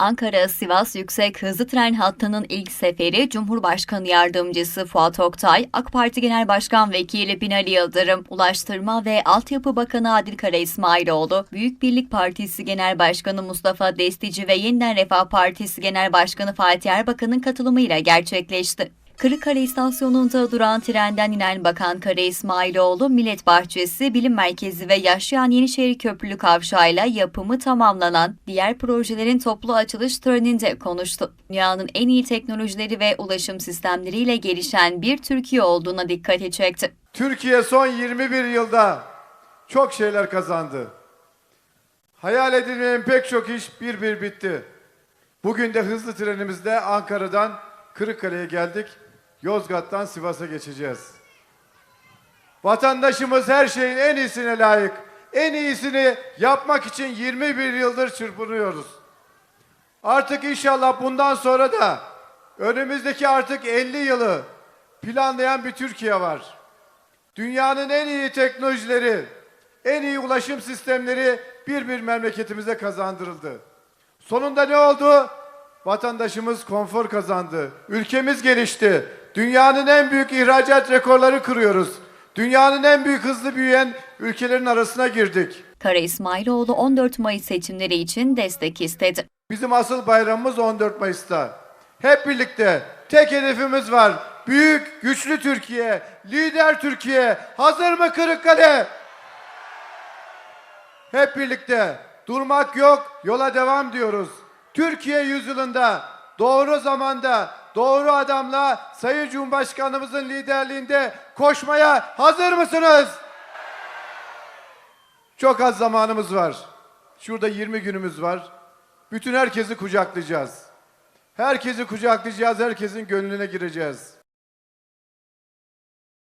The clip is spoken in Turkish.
Ankara-Sivas yüksek hızlı tren hattının ilk seferi Cumhurbaşkanı Yardımcısı Fuat Oktay, AK Parti Genel Başkan Vekili Binali Yıldırım, Ulaştırma ve Altyapı Bakanı Adil Kara İsmailoğlu, Büyük Birlik Partisi Genel Başkanı Mustafa Destici ve Yeniden Refah Partisi Genel Başkanı Fatih Erbakan'ın katılımıyla gerçekleşti. Kırıkkale istasyonunda duran trenden inen Bakan Kara İsmailoğlu, Millet Bahçesi, Bilim Merkezi ve Yaşayan Yenişehir Köprülü Kavşağı'yla yapımı tamamlanan diğer projelerin toplu açılış töreninde konuştu. Dünyanın en iyi teknolojileri ve ulaşım sistemleriyle gelişen bir Türkiye olduğuna dikkati çekti. Türkiye son 21 yılda çok şeyler kazandı. Hayal edilmeyen pek çok iş bir bir bitti. Bugün de hızlı trenimizde Ankara'dan Kırıkkale'ye geldik. Yozgat'tan Sivas'a geçeceğiz. Vatandaşımız her şeyin en iyisine layık. En iyisini yapmak için 21 yıldır çırpınıyoruz. Artık inşallah bundan sonra da önümüzdeki artık 50 yılı planlayan bir Türkiye var. Dünyanın en iyi teknolojileri, en iyi ulaşım sistemleri bir bir memleketimize kazandırıldı. Sonunda ne oldu? Vatandaşımız konfor kazandı. Ülkemiz gelişti. Dünyanın en büyük ihracat rekorları kırıyoruz. Dünyanın en büyük hızlı büyüyen ülkelerin arasına girdik. Kara İsmailoğlu 14 Mayıs seçimleri için destek istedi. Bizim asıl bayramımız 14 Mayıs'ta. Hep birlikte tek hedefimiz var. Büyük, güçlü Türkiye, lider Türkiye. Hazır mı Kırıkkale? Hep birlikte durmak yok, yola devam diyoruz. Türkiye yüzyılında doğru zamanda doğru adamla Sayın Cumhurbaşkanımızın liderliğinde koşmaya hazır mısınız? Çok az zamanımız var. Şurada 20 günümüz var. Bütün herkesi kucaklayacağız. Herkesi kucaklayacağız, herkesin gönlüne gireceğiz.